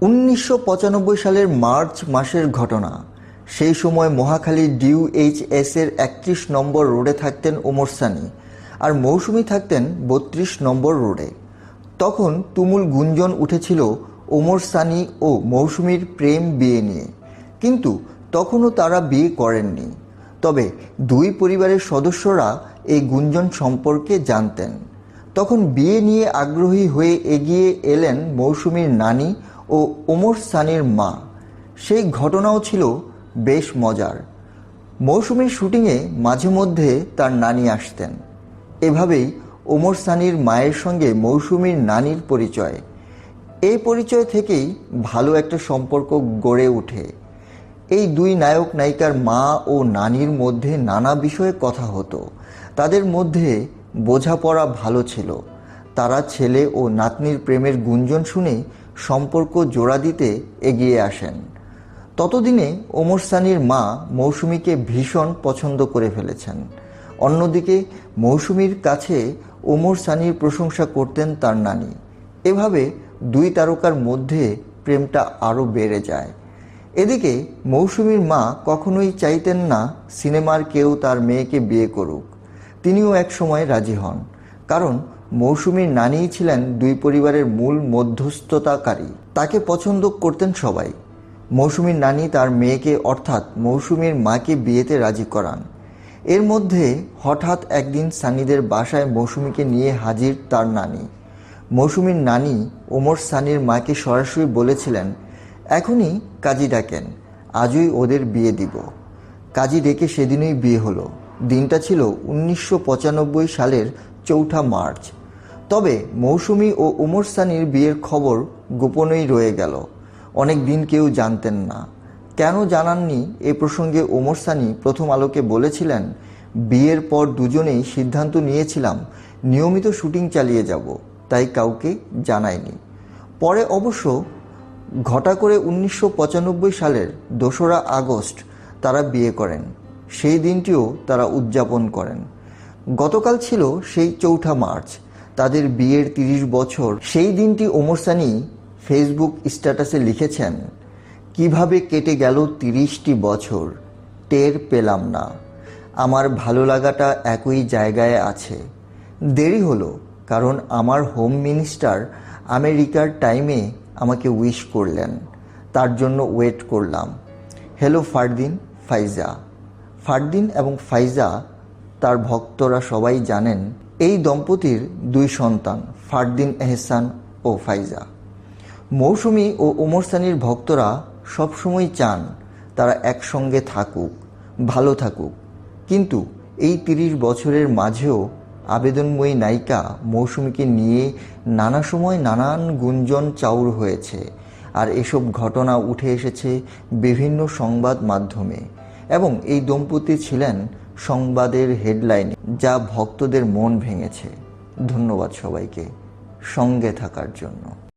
উনিশশো পঁচানব্বই সালের মার্চ মাসের ঘটনা। সেই সময় মহাখালী ডিউ এইচ এস এর একত্রিশ নম্বর রোডে থাকতেন ওমর সানি আর মৌসুমি থাকতেন বত্রিশ নম্বর রোডে। তখন তুমুল গুঞ্জন উঠেছিল ওমর সানি ও মৌসুমীর প্রেম বিয়ে নিয়ে। কিন্তু তখনও তারা বিয়ে করেননি। তবে দুই পরিবারের সদস্যরা এই গুঞ্জন সম্পর্কে জানতেন। তখন বিয়ে নিয়ে আগ্রহী হয়ে এগিয়ে এলেন মৌসুমীর নানি ও ওমর সানির মা। সেই ঘটনাও ছিল বেশ মজার। মৌসুমীর শুটিংয়ে মাঝে মধ্যে তার নানি আসতেন। এভাবেই ওমর সানির মায়ের সঙ্গে মৌসুমীর নানির পরিচয়। এই পরিচয় থেকেই ভালো একটা সম্পর্ক গড়ে ওঠে। এই দুই নায়ক নায়িকার মা ও নানির মধ্যে নানা বিষয়ে কথা হতো। তাদের মধ্যে বোঝাপড়া ভালো ছিল। তারা ছেলে ও নাতনির প্রেমের গুঞ্জন শুনে সম্পর্ক জোড়া দিতে এগিয়ে আসেন। ততদিনে ওমর সানির মা মৌসুমীকে ভীষণ পছন্দ করে ফেলেছেন। অন্যদিকে মৌসুমীর কাছে ওমর সানির প্রশংসা করতেন তার নানি। এভাবে দুই তারকার মধ্যে প্রেমটা আরও বেড়ে যায়। এদিকে মৌসুমীর মা কখনোই চাইতেন না সিনেমার কেউ তার মেয়েকে বিয়ে করুক। তিনিও একসময় রাজি হন। কারণ মৌসুমীর নানিই ছিলেন দুই পরিবারের মূল মধ্যস্থতাকারী। তাকে পছন্দ করতেন সবাই। মৌসুমীর নানি তার মেয়েকে অর্থাৎ মৌসুমীর মাকে বিয়েতে রাজি করান। এর মধ্যে হঠাৎ একদিন সানিদের বাসায় মৌসুমীকে নিয়ে হাজির তার নানি। মৌসুমীর নানি ওমর সানির মাকে সরাসরি বলেছিলেন, এখনই কাজী ডাকেন, আজই ওদের বিয়ে দিব। কাজী ডেকে সেদিনই বিয়ে হলো। দিনটা ছিল উনিশশো পঁচানব্বই সালের চৌঠা মার্চ। তবে মৌসুমি ও ওমর সানির বিয়ের খবর গোপনেই রয়ে গেল। অনেক দিন কেউ জানতেন না। কেন জানাননি এ প্রসঙ্গে ওমর সানি প্রথম আলোকে বলেছিলেন, বিয়ের পর দুজনেই সিদ্ধান্ত নিয়েছিলাম, নিয়মিত শুটিং চালিয়ে যাব, তাই কাউকে জানায়নি পরে অবশ্য ঘটা করে উনিশশো পঁচানব্বই সালের দোসরা আগস্ট তারা বিয়ে করেন। সেই দিনটিও তারা উদযাপন করেন। গতকাল ছিল সেই চৌঠা মার্চ। তাদের বিয়ের তিরিশ বছর, সেই দিনটি ওমর সানি ফেসবুক স্ট্যাটাসে লিখেছেন, কীভাবে কেটে গেল তিরিশটি বছর? টের পেলাম না। আমার ভালো লাগাটা একই জায়গায় আছে। দেরি হলো, কারণ আমার হোম মিনিস্টার আমেরিকার টাইমে আমাকে উইশ করলেন। তার জন্য ওয়েট করলাম। হ্যালো ফারদিন, ফাইজা। ফারদিন এবং ফাইজা, তার ভক্তরা সবাই জানেন এই দম্পতির দুই সন্তান, ফারদিন এহসান ও ফাইজা। মৌসুমি ও ওমর সানির ভক্তরা সবসময় চান তারা একসঙ্গে থাকুক, ভালো থাকুক। কিন্তু এই তিরিশ বছরের মাঝেও আবেদনময়ী নায়িকা মৌসুমীকে নিয়ে নানা সময় নানান গুঞ্জন চাউর হয়েছে আর এসব ঘটনা উঠে এসেছে বিভিন্ন সংবাদ মাধ্যমে। এবং এই দম্পতি ছিলেন সংবাদের হেডলাইনে যা ভক্তদের মন ভেঙেছে। ধন্যবাদ সবাইকে। সঙ্গে থাকার জন্য।